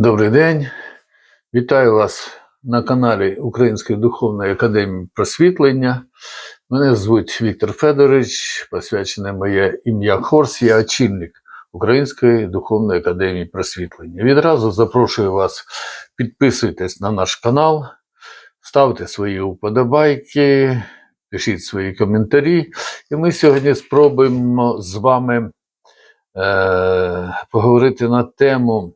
Добрий день. Вітаю вас на каналі Української духовної академії просвітлення. Мене звуть Віктор Федорович, посвячене моє ім'я Хорс, я очільник Української духовної академії просвітлення. Відразу запрошую вас підписуйтесь на наш канал, ставте свої вподобайки, пишіть свої коментарі. І ми сьогодні спробуємо з вами е, поговорити на тему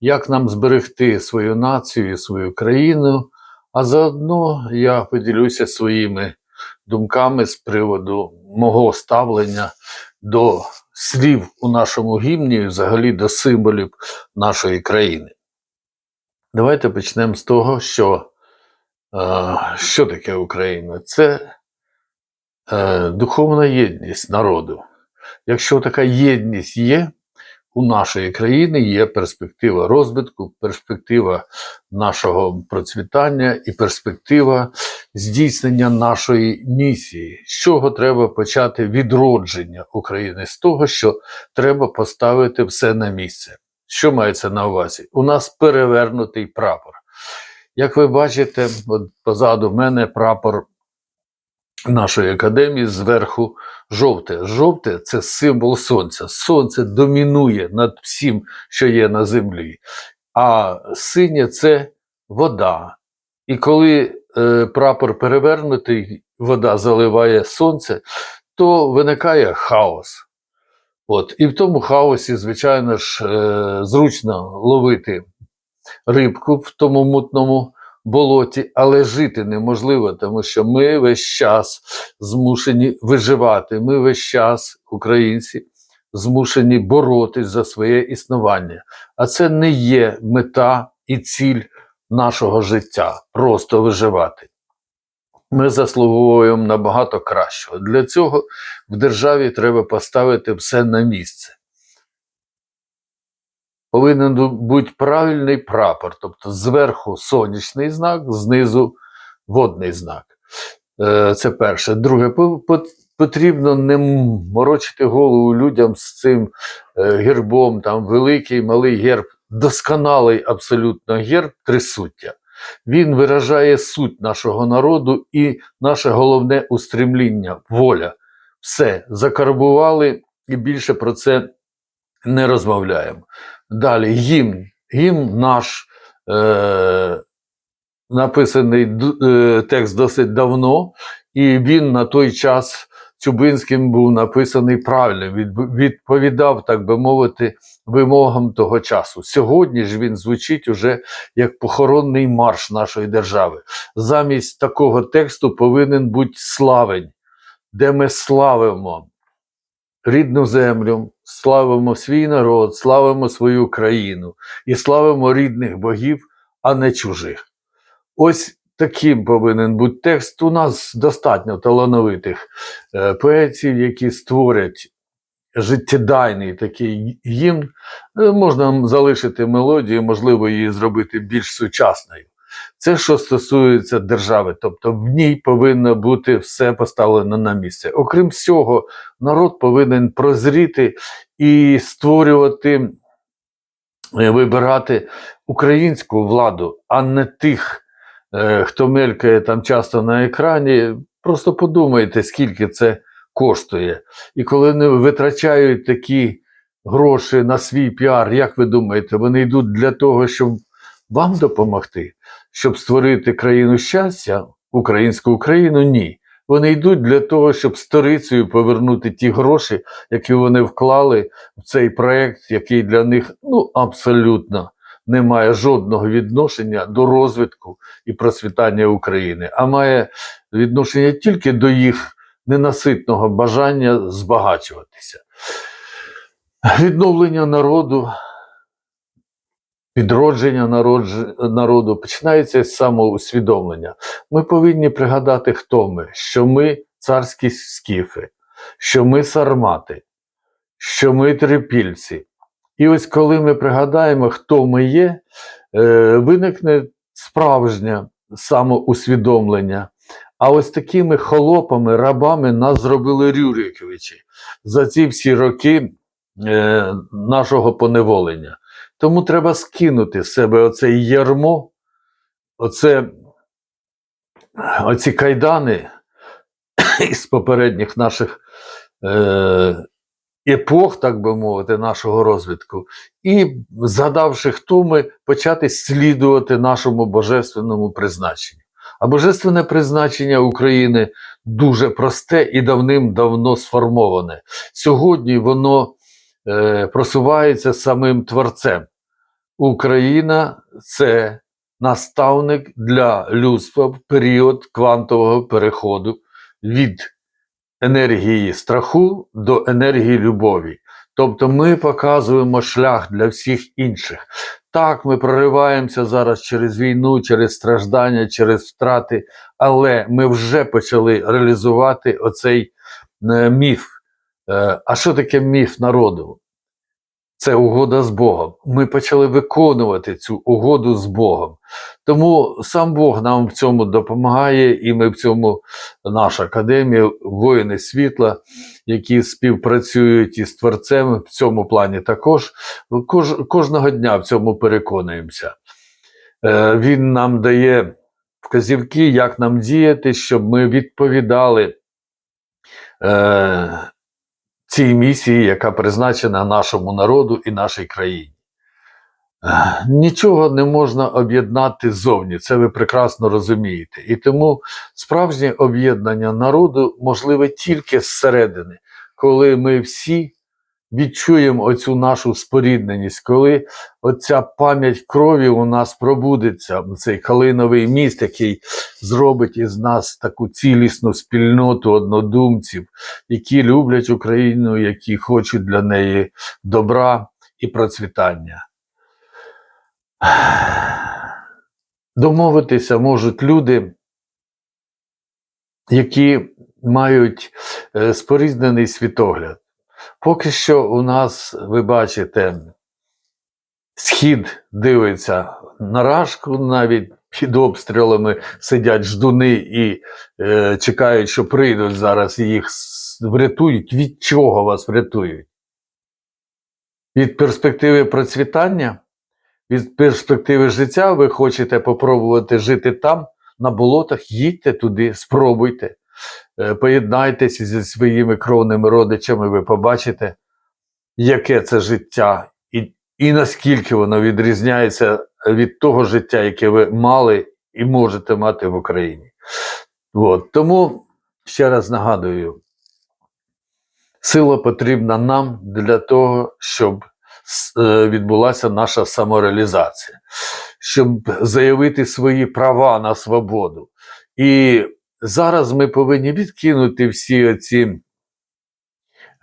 як нам зберегти свою націю, свою країну. А заодно я поділюся своїми думками з приводу мого ставлення до слів у нашому гімні, і взагалі до символів нашої країни. Давайте почнемо з того, що е, що таке Україна? Це е, духовна єдність народу. Якщо така єдність є, у нашої країни є перспектива розвитку, перспектива нашого процвітання і перспектива здійснення нашої місії. З чого треба почати відродження України? З того, що треба поставити все на місце. Що мається на увазі? У нас перевернутий прапор. Як ви бачите, от позаду мене прапор нашої академії зверху жовте. Жовте це символ сонця. Сонце домінує над всім, що є на землі. А синє це вода. І коли е, прапор перевернутий, вода заливає сонце, то виникає хаос. От. І в тому хаосі, звичайно ж, е, зручно ловити рибку в тому мутному болоті, але жити неможливо, тому що ми весь час змушені виживати. Ми весь час, українці, змушені боротись за своє існування. А це не є мета і ціль нашого життя просто виживати. Ми заслуговуємо набагато кращого. Для цього в державі треба поставити все на місце повинен бути правильний прапор, тобто зверху сонячний знак, знизу водний знак. Е, Це перше. Друге, по- по- потрібно не морочити голову людям з цим е, гербом, там великий, малий герб, досконалий абсолютно герб трисуття. Він виражає суть нашого народу і наше головне устремління, воля. Все, закарбували і більше про це не розмовляємо. Далі гімн. Гімн наш е, написаний е, текст досить давно, і він на той час Чубинським був написаний правильно, відповідав, так би мовити, вимогам того часу. Сьогодні ж він звучить уже як похоронний марш нашої держави. Замість такого тексту повинен бути славень, де ми славимо рідну землю, славимо свій народ, славимо свою країну і славимо рідних богів, а не чужих. Ось таким повинен бути текст. У нас достатньо талановитих е, поетів, які створять життєдайний такий гімн. Е, Можна залишити мелодію, можливо, її зробити більш сучасною. Це що стосується держави, тобто в ній повинно бути все поставлено на місце. Окрім всього, народ повинен прозріти і створювати, е, вибирати українську владу, а не тих, е, хто мелькає там часто на екрані. Просто подумайте, скільки це коштує. І коли вони витрачають такі гроші на свій піар, як ви думаєте, вони йдуть для того, щоб вам допомогти, щоб створити країну щастя, українську Україну? Ні. Вони йдуть для того, щоб сторицею повернути ті гроші, які вони вклали в цей проект, який для них ну абсолютно не має жодного відношення до розвитку і процвітання України, а має відношення тільки до їх ненаситного бажання збагачуватися. Відновлення народу, відродження народж- народу починається з самоусвідомлення. Ми повинні пригадати, хто ми, що ми царські скіфи, що ми сармати, що ми трипільці. І ось коли ми пригадаємо, хто ми є, е, виникне справжнє самоусвідомлення. А ось такими холопами, рабами нас зробили Рюриковичі за ці всі роки е, нашого поневолення. Тому треба скинути з себе оце ярмо, оце, оці кайдани із попередніх наших е, епох, так би мовити, нашого розвитку, і, згадавши, хто ми, почати слідувати нашому божественному призначенню. А божественне призначення України дуже просте і давним-давно сформоване. Сьогодні воно е, просувається самим Творцем. Україна це наставник для людства в період квантового переходу від енергії страху до енергії любові. Тобто ми показуємо шлях для всіх інших. Так, ми прориваємося зараз через війну, через страждання, через втрати, але ми вже почали реалізувати оцей е, міф. Е, а що таке міф народу? Це угода з Богом. Ми почали виконувати цю угоду з Богом. Тому сам Бог нам в цьому допомагає, і ми в цьому, наша академія, воїни світла, які співпрацюють із Творцем, в цьому плані також кож, кожного дня в цьому переконуємося. Е, Він нам дає вказівки, як нам діяти, щоб ми відповідали. Е, цій місії, яка призначена нашому народу і нашій країні. Нічого не можна об'єднати ззовні, це ви прекрасно розумієте. І тому справжнє об'єднання народу можливе тільки зсередини, коли ми всі відчуємо оцю нашу спорідненість, коли оця пам'ять крові у нас пробудеться, цей калиновий міст, який зробить із нас таку цілісну спільноту однодумців, які люблять Україну, які хочуть для неї добра і процвітання. Домовитися можуть люди, які мають е, споріднений світогляд. Поки що у нас, ви бачите, схід дивиться на рашку, навіть під обстрілами сидять ждуни і е, чекають, що прийдуть зараз і їх врятують. Від чого вас врятують? Від перспективи процвітання, від перспективи життя ви хочете попробувати жити там, на болотах, їдьте туди, спробуйте. Е, Поєднайтеся зі своїми кровними родичами, ви побачите, яке це життя, і, і наскільки воно відрізняється від того життя, яке ви мали і можете мати в Україні. От. Тому ще раз нагадую, сила потрібна нам для того, щоб е, відбулася наша самореалізація, щоб заявити свої права на свободу. І зараз ми повинні відкинути всі ці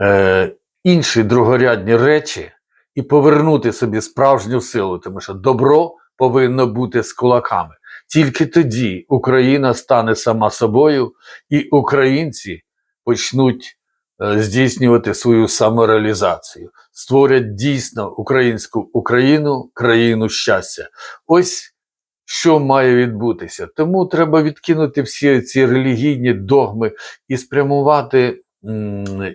е, інші другорядні речі і повернути собі справжню силу, тому що добро повинно бути з кулаками. Тільки тоді Україна стане сама собою, і українці почнуть е, здійснювати свою самореалізацію, створять дійсно українську Україну, країну щастя. Ось що має відбутися. Тому треба відкинути всі ці релігійні догми і спрямувати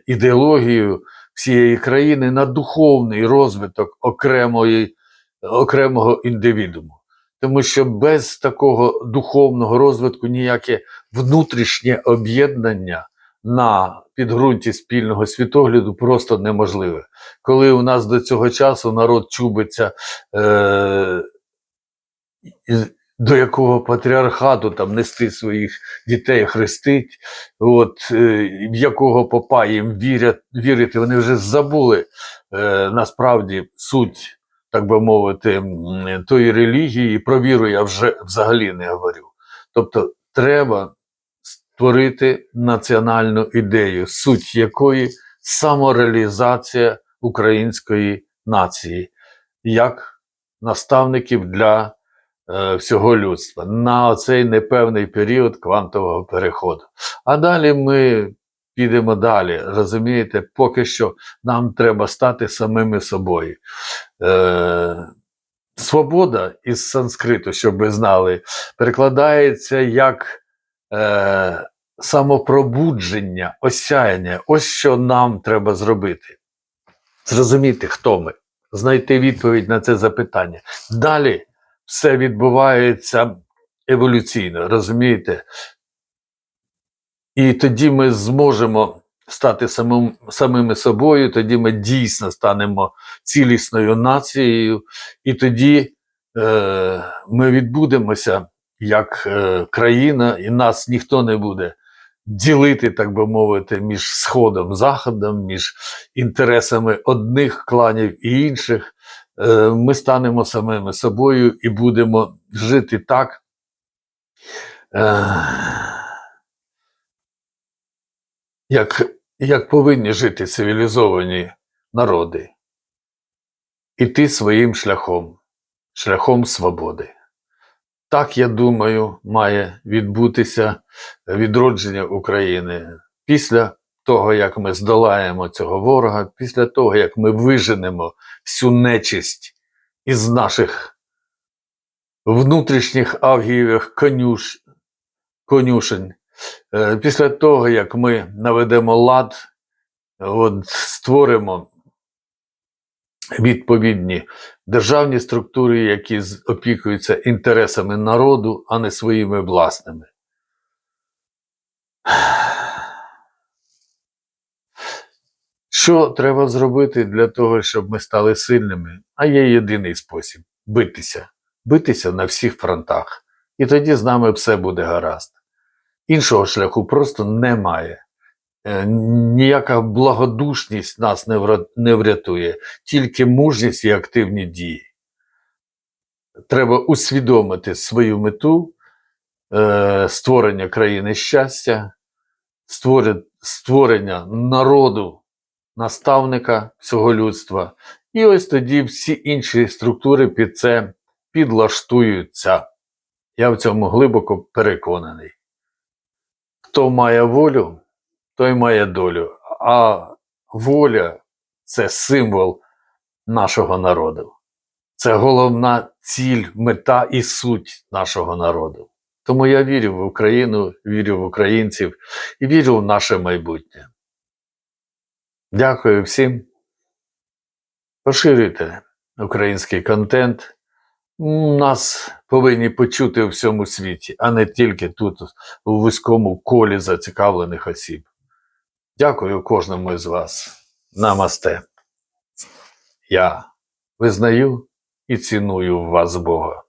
ідеологію всієї країни на духовний розвиток окремої, окремого індивідуму. Тому що без такого духовного розвитку ніяке внутрішнє об'єднання на підґрунті спільного світогляду просто неможливе. Коли у нас до цього часу народ чубиться е, до якого патріархату там нести своїх дітей хрестить, от, е, в якого попа їм вірять, вірити, вони вже забули е, насправді суть, так би мовити, тої релігії, і про віру я вже взагалі не говорю. Тобто треба створити національну ідею, суть якої самореалізація української нації, як наставників для е, всього людства на цей непевний період квантового переходу. А далі ми підемо далі. Розумієте, поки що нам треба стати самими собою. Е, свобода із санскриту, щоб ви знали, перекладається як е, самопробудження, осяяння. Ось що нам треба зробити. Зрозуміти, хто ми. знайти відповідь на це запитання. Далі все відбувається еволюційно, розумієте? І тоді ми зможемо стати самим, самими собою, тоді ми дійсно станемо цілісною нацією, і тоді е, ми відбудемося як е, країна, і нас ніхто не буде ділити, так би мовити, між Сходом, Заходом, між інтересами одних кланів і інших. Е, ми станемо самими собою і будемо жити так. Е, як, як повинні жити цивілізовані народи, іти своїм шляхом, шляхом свободи. Так, я думаю, має відбутися відродження України після того, як ми здолаємо цього ворога, після того, як ми виженемо всю нечисть із наших внутрішніх авгієвих конюш, конюшень, Е, після того, як ми наведемо лад, от, створимо відповідні державні структури, які опікуються інтересами народу, а не своїми власними. Що треба зробити для того, щоб ми стали сильними? А є єдиний спосіб битися. Битися на всіх фронтах. І тоді з нами все буде гаразд. Іншого шляху просто немає. Е, Ніяка благодушність нас не врятує, тільки мужність і активні дії. Треба усвідомити свою мету е, створення країни щастя, створення народу, наставника всього людства. І ось тоді всі інші структури під це підлаштуються. Я в цьому глибоко переконаний. Хто має волю, той має долю. А воля це символ нашого народу. Це головна ціль, мета і суть нашого народу. Тому я вірю в Україну, вірю в українців і вірю в наше майбутнє. Дякую всім. Поширюйте український контент. Нас повинні почути у всьому світі, а не тільки тут, у вузькому колі зацікавлених осіб. Дякую кожному із вас. Намасте. Я визнаю і ціную в вас Бога.